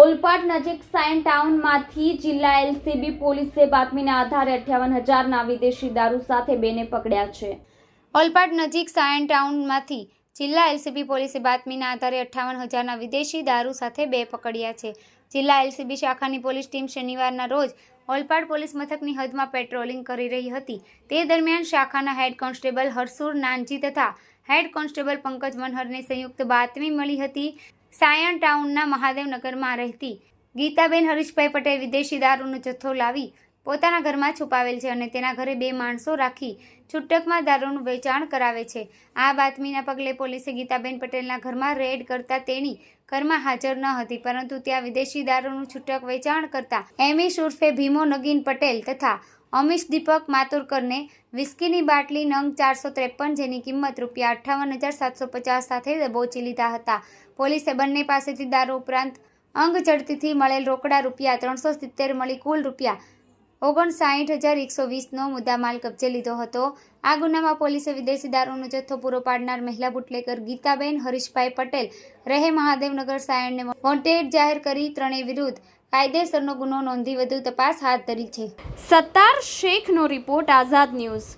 ઓલપાડ નજીક સાયન ટાઉનમાંથી જિલ્લા એલસીબી પોલીસે બાતમીના આધારે અઠ્યાવન હજારના વિદેશી દારૂ સાથે બેને પકડ્યા છે. ઓલપાડ નજીક સાયન ટાઉનમાંથી જિલ્લા એલસીબી પોલીસે બાતમીના આધારે અઠ્ઠાવન હજારના વિદેશી દારૂ સાથે બે પકડ્યા છે. જિલ્લા એલસીબી શાખાની પોલીસ ટીમ શનિવારના રોજ ઓલપાડ પોલીસ મથકની હદમાં પેટ્રોલિંગ કરી રહી હતી. તે દરમિયાન શાખાના હેડ કોન્સ્ટેબલ હરસુર નાનજી તથા હેડ કોન્સ્ટેબલ પંકજ મનહરને સંયુક્ત બાતમી મળી હતી. સાયણ ટાઉનના મહાદેવનગરમાં રહેતી ગીતાબેન હરીશભાઈ પટેલ વિદેશી દારૂનો જથ્થો લાવી પોતાના ઘરમાં છુપાવેલ છે અને તેના ઘરે બે માણસો રાખી છૂટકમાં દારૂનું વેચાણ કરાવે છે. આ બાતમીના પગલે પોલીસે ગીતાબેન પટેલના ઘરમાં રેડ કરતા તેણી ઘરમાં હાજર ન હતી, પરંતુ ત્યાં વિદેશી દારૂનું છૂટક વેચાણ કરતા એમિશ ઉર્ફે ભીમો નગીન પટેલ તથા અમીશ દીપક માતુરકરને વિસ્કીની બાટલી નંગ ચારસો ત્રેપન જેની કિંમત રૂપિયા અઠ્ઠાવન હજાર સાતસો પચાસ સાથે દબોચી લીધા હતા. પોલીસે બંને પાસેથી દારૂ ઉપરાંત અંગ ઝડતીથી મળેલ રોકડા રૂપિયા ત્રણસો સિત્તેર મળી કુલ રૂપિયા ઓગણસાઠ હજાર એકસો વીસનો મુદ્દામાલ કબજે લીધો હતો. આ ગુનામાં પોલીસે વિદેશી દારૂનો જથ્થો પૂરો પાડનાર મહિલા બુટલેકર ગીતાબેન હરીશભાઈ પટેલ, રહે મહાદેવનગર સાયણને વોન્ટેડ જાહેર કરી ત્રણેય વિરુદ્ધ કાયદેસરનો ગુનો નોંધી વધુ તપાસ હાથ ધરી છે. સત્તાર શેખનો રિપોર્ટ આઝાદ ન્યૂઝ.